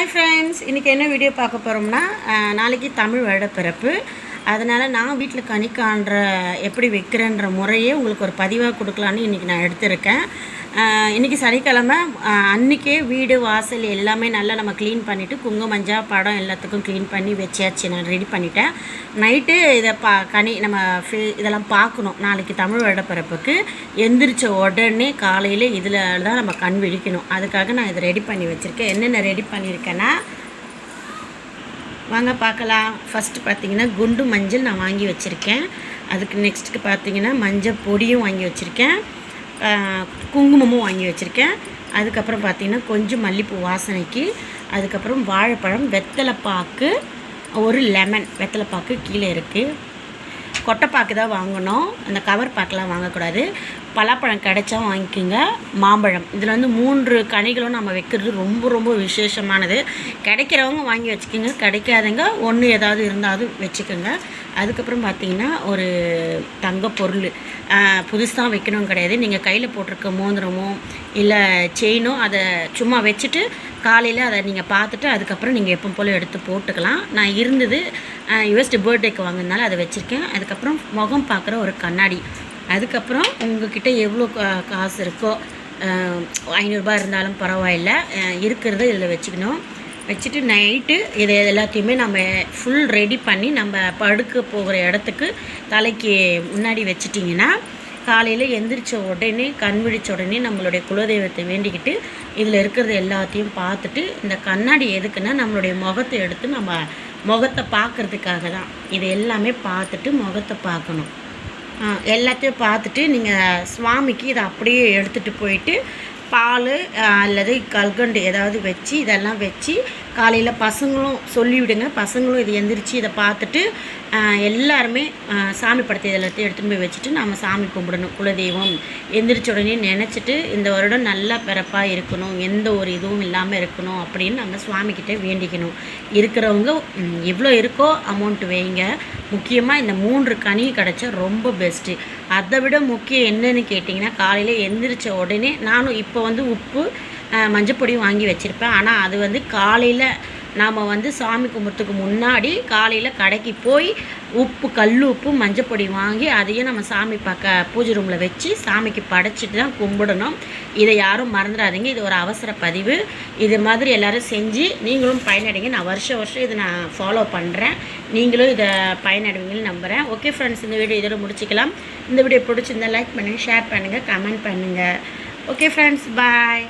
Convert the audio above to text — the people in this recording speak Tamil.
ஹாய் ஃப்ரெண்ட்ஸ் இன்றைக்கி என்ன வீடியோ பார்க்க போகிறோம்னா நாளைக்கு தமிழ் வருடப்பிறப்பு. அதனால் நான் வீட்டில் கனி காண்ற எப்படி வைக்கிறேன்ற முறையே உங்களுக்கு ஒரு பதிவாக கொடுக்கலான்னு இன்றைக்கி நான் எடுத்திருக்கேன். இன்றைக்கி சனிக்கிழமை அன்றைக்கே வீடு வாசல் எல்லாமே நல்லா நம்ம க்ளீன் பண்ணிவிட்டு குங்கும மஞ்சா படம் எல்லாத்துக்கும் க்ளீன் பண்ணி வச்சாச்சு. நான் ரெடி பண்ணிட்டேன். நைட்டு இதை பா கனி நம்ம ஃபே இதெல்லாம் பார்க்கணும். நாளைக்கு தமிழ் வருடப்பிறப்புக்கு எந்திரிச்ச உடனே காலையில் இதில் தான் நம்ம கண் விழிக்கணும். அதுக்காக நான் இதை ரெடி பண்ணி வச்சுருக்கேன். என்னென்ன ரெடி பண்ணியிருக்கேன்னா வாங்க பார்க்கலாம். ஃபஸ்ட்டு பார்த்தீங்கன்னா குண்டு மஞ்சள் நான் வாங்கி வச்சுருக்கேன். அதுக்கு நெக்ஸ்ட்டுக்கு பார்த்தீங்கன்னா மஞ்சள் பொடியும் வாங்கி வச்சுருக்கேன். குங்குமமும் வாங்கி வச்சுருக்கேன். அதுக்கப்புறம் பார்த்திங்கன்னா கொஞ்சம் மல்லிப்பூ வாசனைக்கு அதுக்கப்புறம் வாழைப்பழம் வெத்தலைப்பாக்கு ஒரு லெமன் வெத்தலைப்பாக்கு கீழே இருக்குது கொட்டைப்பாக்கு தான் வாங்கணும். அந்த கவர் பாக்கெலாம் வாங்கக்கூடாது. பலாப்பழம் கிடைச்சா வாங்கிக்கோங்க. மாம்பழம். இதில் வந்து மூன்று கனிகளும் நம்ம வைக்கிறது ரொம்ப ரொம்ப விசேஷமானது. கிடைக்கிறவங்க வாங்கி வச்சுக்கோங்க. கிடைக்காதவங்க ஒன்று ஏதாவது இருந்தாவது வச்சுக்கோங்க. அதுக்கப்புறம் பார்த்தீங்கன்னா ஒரு தங்க பொருள். புதுசாக வைக்கணும் கிடையாது. நீங்கள் கையில் போட்டிருக்க மோந்திரமோ இல்லை செயினோ அதை சும்மா வச்சுட்டு காலையில் அதை நீங்கள் பார்த்துட்டு அதுக்கப்புறம் நீங்கள் எப்போ போல் எடுத்து போட்டுக்கலாம். நான் இருந்தது யுஎஸ்டி பர்த்டேக்கு வாங்கினால அதை வச்சுருக்கேன். அதுக்கப்புறம் முகம் பார்க்குற ஒரு கண்ணாடி. அதுக்கப்புறம் உங்ககிட்ட எவ்வளோ கா- காசு இருக்கோ ஐநூறுரூபா இருந்தாலும் பரவாயில்ல. இருக்கிறத இதில் வச்சுக்கணும். வச்சுட்டு நைட்டு இதை எல்லாத்தையுமே நம்ம ஃபுல் ரெடி பண்ணி நம்ம படுக்க போகிற இடத்துக்கு தலைக்கு முன்னாடி வச்சிட்டிங்கன்னா காலையில் எந்திரிச்ச உடனே கண் விழிச்ச உடனே நம்மளுடைய குலதெய்வத்தை வேண்டிக்கிட்டு இதில் இருக்கிறது எல்லாத்தையும் பார்த்துட்டு இந்த கண்ணாடி எதுக்குன்னா நம்மளுடைய முகத்தை எடுத்து நம்ம முகத்தை பார்க்குறதுக்காக தான். இது எல்லாமே பார்த்துட்டு முகத்தை பார்க்கணும். எல்லாத்தையும் பார்த்துட்டு நீங்கள் சுவாமிக்கு இதை அப்படியே எடுத்துகிட்டு போயிட்டு பால் அல்லது கல்கண்டு ஏதாவது வச்சு இதெல்லாம் வச்சு காலையில் பசங்களும் சொல்லிவிடுங்க. பசங்களும் இது எந்திரிச்சு இதை பார்த்துட்டு எல்லாருமே சாமி படத்தை எல்லாத்தையும் எடுத்துகிட்டு போய் வச்சுட்டு நம்ம சாமி கும்பிடணும். குலதெய்வம் எந்திரிச்ச உடனே நினச்சிட்டு இந்த வருடம் நல்லா பிறப்பாக இருக்கணும். எந்த ஒரு இதுவும் இல்லாமல் இருக்கணும் அப்படின்னு நம்ம சுவாமிக்கிட்டே வேண்டிக்கணும். இருக்கிறவங்க எவ்வளோ இருக்கோ அமௌண்ட் வைங்க. முக்கியமாக இந்த மூன்று கனி கிடச்சா ரொம்ப பெஸ்ட்டு அதை விட முக்கியம் என்னன்னு கேட்டிங்கன்னா காலையில் எந்திரிச்ச உடனே நானும் இப்போ வந்து உப்பு மஞ்சப்பொடியும் வாங்கி வச்சுருப்பேன். ஆனால் அது வந்து காலையில் நாம் வந்து சாமி கும்பிட்றதுக்கு முன்னாடி காலையில் கடைக்கு போய் உப்பு கல் உப்பு மஞ்சப்பொடி வாங்கி அதையும் நம்ம சாமி பக்க பூஜை ரூமில் வச்சு சாமிக்கு படைச்சிட்டு தான் கும்பிடணும். இதை யாரும் மறந்துடாதீங்க. இது ஒரு அவசர பதிவு. இது மாதிரி எல்லோரும் செஞ்சு நீங்களும் பயனடைங்க. நான் வருஷம் வருஷம் இதை நான் ஃபாலோ பண்ணுறேன் நீங்களும் இதை பயனடைவீங்கன்னு நம்புகிறேன் ஓகே ஃப்ரெண்ட்ஸ் இந்த வீடியோ இதோட முடிச்சுக்கலாம். இந்த வீடியோ பிடிச்சிருந்தா லைக் பண்ணுங்கள் ஷேர் பண்ணுங்கள் கமெண்ட் பண்ணுங்கள் ஓகே ஃப்ரெண்ட்ஸ் பாய்